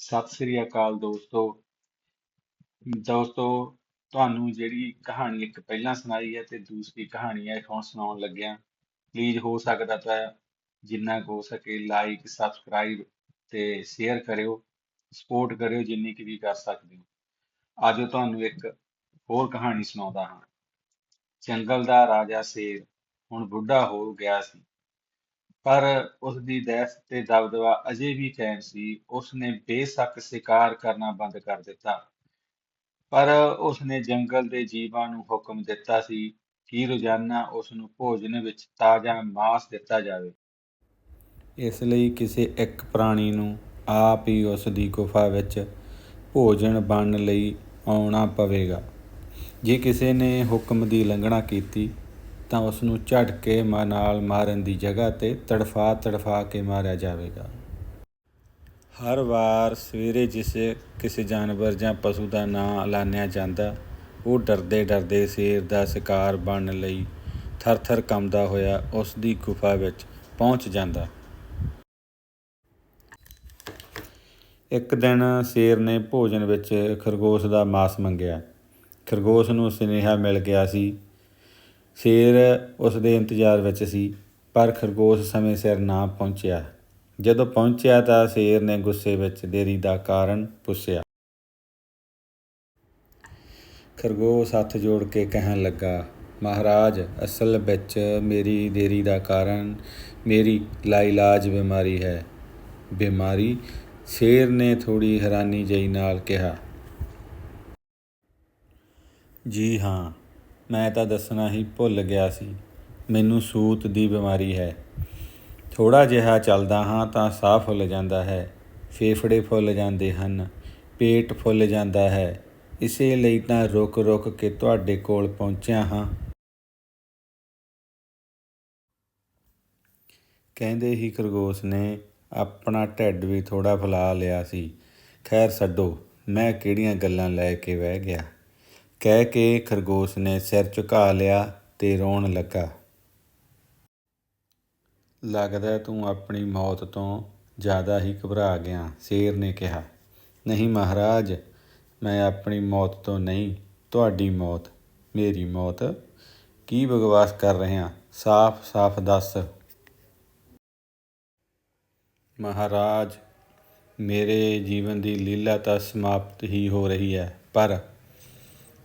ਸਤਿ ਸ੍ਰੀ ਅਕਾਲ ਦੋਸਤੋ। ਦੋਸਤੋ, ਤੁਹਾਨੂੰ ਜਿਹੜੀ ਕਹਾਣੀ ਇੱਕ ਪਹਿਲਾਂ ਸੁਣਾਈ ਹੈ ਤੇ ਦੂਸਰੀ ਕਹਾਣੀ ਹੈ, ਹੁਣ ਸੁਣਾਉਣ ਲੱਗਿਆ ਪਲੀਜ਼ ਹੋ ਸਕਦਾ ਤਾਂ ਜਿੰਨਾ ਕੁ ਹੋ ਸਕੇ ਲਾਈਕ ਸਬਸਕ੍ਰਾਈਬ ਤੇ ਸ਼ੇਅਰ ਕਰਿਓ ਸਪੋਰਟ ਕਰਿਓ ਜਿੰਨੀ ਕੁ ਵੀ ਕਰ ਸਕਦੇ ਹੋ। ਅੱਜ ਤੁਹਾਨੂੰ ਇੱਕ ਹੋਰ ਕਹਾਣੀ ਸੁਣਾਉਂਦਾ ਹਾਂ। ਜੰਗਲ ਦਾ ਰਾਜਾ ਸ਼ੇਰ ਹੁਣ ਬੁੱਢਾ ਹੋ ਗਿਆ ਸੀ। ਪਰ ਉਸਦੀ ਦਹਿਸ਼ਤ ਤੇ ਦਬਦਬਾ ਅਜੇ ਵੀ ਕਾਇਮ ਸੀ। ਉਸਨੇ ਬੇਸ਼ੱਕ ਸ਼ਿਕਾਰ ਕਰਨਾ ਬੰਦ ਕਰ ਦਿੱਤਾ। ਪਰ ਉਸਨੇ ਜੰਗਲ ਦੇ ਜੀਵਾਂ ਨੂੰ ਹੁਕਮ ਦਿੱਤਾ ਸੀ ਕਿ ਰੋਜ਼ਾਨਾ ਉਸਨੂੰ ਭੋਜਨ ਵਿੱਚ ਤਾਜ਼ਾ ਮਾਸ ਦਿੱਤਾ ਜਾਵੇ। ਇਸ ਲਈ ਕਿਸੇ ਇੱਕ ਪ੍ਰਾਣੀ ਨੂੰ ਆਪ ਹੀ ਉਸਦੀ ਗੁਫਾ ਵਿੱਚ ਭੋਜਨ ਬਣਨ ਲਈ ਆਉਣਾ ਪਵੇਗਾ। ਜੇ ਕਿਸੇ ਨੇ ਹੁਕਮ ਦੀ ਉਲੰਘਣਾ ਕੀਤੀ ਤਾਂ ਉਸ ਨੂੰ ਝਟਕੇ ਮਾ- ਨਾਲ ਮਾਰਨ ਦੀ ਜਗ੍ਹਾ ਤੇ ਤੜਫਾ ਤੜਫਾ ਕੇ ਮਾਰਿਆ ਜਾਵੇਗਾ। ਹਰ ਵਾਰ ਸਵੇਰੇ ਜਿਸ ਕਿਸੇ ਜਾਨਵਰ ਜਾਂ ਪਸ਼ੂ ਦਾ ਨਾਂ ਐਲਾਨਿਆ ਜਾਂਦਾ, ਉਹ ਡਰਦੇ ਡਰਦੇ ਸ਼ੇਰ ਦਾ ਸ਼ਿਕਾਰ ਬਣਨ ਲਈ ਥਰ-ਥਰ ਕੰਬਦਾ ਹੋਇਆ ਉਸ ਦੀ ਗੁਫਾ ਵਿੱਚ ਪਹੁੰਚ ਜਾਂਦਾ। ਇੱਕ ਦਿਨ ਸ਼ੇਰ ਨੇ ਭੋਜਨ ਵਿੱਚ ਖਰਗੋਸ਼ ਦਾ ਮਾਸ ਮੰਗਿਆ। ਖਰਗੋਸ਼ ਨੂੰ ਸੁਨੇਹਾ ਮਿਲ ਗਿਆ ਸੀ ਸ਼ੇਰ ਉਸ ਦੇ ਇੰਤਜ਼ਾਰ ਵਿੱਚ ਸੀ, ਪਰ ਖਰਗੋਸ਼ ਸਮੇਂ ਸਿਰ ਨਾ ਪਹੁੰਚਿਆ। ਜਦੋਂ ਪਹੁੰਚਿਆ ਤਾਂ ਸ਼ੇਰ ਨੇ ਗੁੱਸੇ ਵਿੱਚ ਦੇਰੀ ਦਾ ਕਾਰਨ ਪੁੱਛਿਆ। ਖਰਗੋਸ਼ ਹੱਥ ਜੋੜ ਕੇ ਕਹਿਣ ਲੱਗਾ, ਮਹਾਰਾਜ, ਅਸਲ ਵਿੱਚ ਮੇਰੀ ਦੇਰੀ ਦਾ ਕਾਰਨ ਮੇਰੀ ਲਾਇਲਾਜ ਬਿਮਾਰੀ ਹੈ। ਬਿਮਾਰੀ? ਸ਼ੇਰ ਨੇ ਥੋੜੀ ਹੈਰਾਨੀ ਜਿਹੀ ਨਾਲ ਕਿਹਾ। ਜੀ ਹਾਂ ਮੈਂ ਤਾਂ ਦੱਸਣਾ ਹੀ ਭੁੱਲ ਗਿਆ ਸੀ, ਮੈਨੂੰ ਸੂਤ ਦੀ ਬਿਮਾਰੀ ਹੈ। ਥੋੜਾ ਜਿਹਾ ਚੱਲਦਾ ਹਾਂ ਤਾਂ ਸਾਹ ਫੁੱਲ ਜਾਂਦਾ ਹੈ, ਫੇਫੜੇ ਫੁੱਲ ਜਾਂਦੇ ਹਨ, ਪੇਟ ਫੁੱਲ ਜਾਂਦਾ ਹੈ। ਇਸੇ ਲਈ ਤਾਂ ਰੁਕ ਰੁਕ ਕੇ ਤੁਹਾਡੇ ਕੋਲ ਪਹੁੰਚਿਆ ਹਾਂ। ਕਹਿੰਦੇ ਹੀ ਖਰਗੋਸ਼ ਨੇ ਆਪਣਾ ਢਿੱਡ ਵੀ ਥੋੜਾ ਫੁਲਾ ਲਿਆ ਸੀ। ਖੈਰ ਛੱਡੋ, ਮੈਂ ਕਿਹੜੀਆਂ ਗੱਲਾਂ ਲੈ ਕੇ ਬਹਿ ਗਿਆ। ਕਹਿ ਕੇ ਖਰਗੋਸ਼ ਨੇ ਸਿਰ ਝੁਕਾ ਲਿਆ ਤੇ ਰੋਣ ਲੱਗਾ। ਲੱਗਦਾ ਤੂੰ ਆਪਣੀ ਮੌਤ ਤੋਂ ਜ਼ਿਆਦਾ ਹੀ ਘਬਰਾ ਗਿਆ, ਸ਼ੇਰ ਨੇ ਕਿਹਾ। ਨਹੀਂ ਮਹਾਰਾਜ, ਮੈਂ ਆਪਣੀ ਮੌਤ ਤੋਂ ਨਹੀਂ, ਤੁਹਾਡੀ ਮੌਤ, ਮੇਰੀ ਮੌਤ। ਕੀ ਬਗਵਾਸ ਕਰ ਰਿਹਾ ਸਾਫ਼-ਸਾਫ਼ ਦੱਸ। ਮਹਾਰਾਜ, ਮੇਰੇ ਜੀਵਨ ਦੀ ਲੀਲਾ ਤਾਂ ਸਮਾਪਤ ਹੀ ਹੋ ਰਹੀ ਹੈ, ਪਰ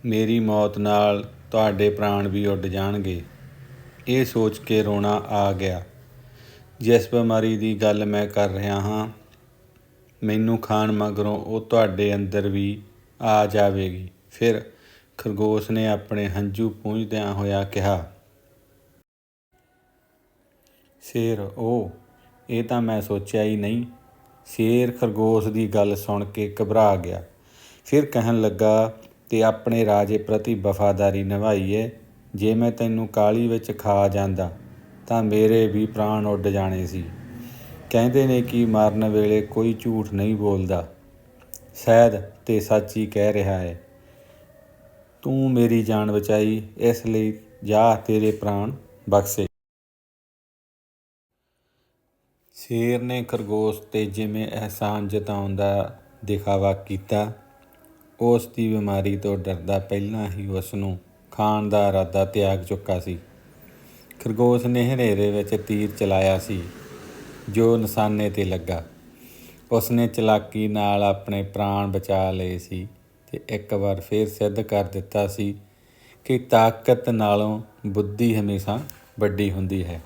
ਮੇਰੀ ਮੌਤ ਨਾਲ ਤੁਹਾਡੇ ਪ੍ਰਾਣ ਵੀ ਉੱਡ ਜਾਣਗੇ। ਇਹ ਸੋਚ ਕੇ ਰੋਣਾ ਆ ਗਿਆ। ਜਿਸ ਬਿਮਾਰੀ ਦੀ ਗੱਲ ਮੈਂ ਕਰ ਰਿਹਾ ਹਾਂ, ਮੈਨੂੰ ਖਾਣ ਮਗਰੋਂ ਉਹ ਤੁਹਾਡੇ ਅੰਦਰ ਵੀ ਆ ਜਾਵੇਗੀ। ਫਿਰ ਖਰਗੋਸ਼ ਨੇ ਆਪਣੇ ਹੰਝੂ ਪੂੰਝਦਿਆਂ ਹੋਇਆ ਕਿਹਾ, ਸ਼ੇਰ ਉਹ ਇਹ ਤਾਂ ਮੈਂ ਸੋਚਿਆ ਹੀ ਨਹੀਂ। ਸ਼ੇਰ ਖਰਗੋਸ਼ ਦੀ ਗੱਲ ਸੁਣ ਕੇ ਘਬਰਾ ਗਿਆ। ਫਿਰ ਕਹਿਣ ਲੱਗਾ ਤੇ ਆਪਣੇ ਰਾਜੇ ਪ੍ਰਤੀ ਵਫਾਦਾਰੀ ਨਿਭਾਈਏ। ਜੇ ਮੈਂ ਤੈਨੂੰ ਕਾਲੀ ਵਿੱਚ ਖਾ ਜਾਂਦਾ, ਤਾਂ ਮੇਰੇ ਵੀ ਪ੍ਰਾਣ ਉੱਡ ਜਾਣੇ ਸੀ। ਕਹਿੰਦੇ ਨੇ ਕਿ ਮਰਨ ਵੇਲੇ ਕੋਈ ਝੂਠ ਨਹੀਂ ਬੋਲਦਾ। ਸ਼ਾਇਦ ਤੇ ਸੱਚ ਹੀ ਕਹਿ ਰਿਹਾ ਹੈ, ਤੂੰ ਮੇਰੀ ਜਾਨ ਬਚਾਈ, ਇਸ ਲਈ ਜਾ ਤੇਰੇ ਪ੍ਰਾਣ ਬਖਸ਼ੇ। ਸ਼ੇਰ ਨੇ ਖਰਗੋਸ਼ ਤੇ ਜਿਵੇਂ ਅਹਿਸਾਨ ਜਤਾਉਣ ਦਾ ਦਿਖਾਵਾ ਕੀਤਾ ਉਸ ਦੀ ਬਿਮਾਰੀ ਤੋਂ ਡਰਦਾ ਪਹਿਲਾਂ ਹੀ ਉਸ ਨੂੰ ਖਾਣ ਦਾ ਇਰਾਦਾ ਤਿਆਗ ਚੁੱਕਾ ਸੀ। ਖਰਗੋਸ਼ ਨੇ ਹਨੇਰੇ ਵਿੱਚ ਤੀਰ ਚਲਾਇਆ ਸੀ, ਜੋ ਨਿਸ਼ਾਨੇ ਤੇ ਲੱਗਾ। ਉਸ ਨੇ ਚਲਾਕੀ ਨਾਲ ਆਪਣੇ ਪ੍ਰਾਣ ਬਚਾ ਲਏ ਸੀ ਤੇ ਇੱਕ ਵਾਰ ਫੇਰ ਸਿੱਧ ਕਰ ਦਿੱਤਾ ਸੀ ਕਿ ਤਾਕਤ ਨਾਲੋਂ ਬੁੱਧੀ ਹਮੇਸ਼ਾ ਵੱਡੀ ਹੁੰਦੀ ਹੈ।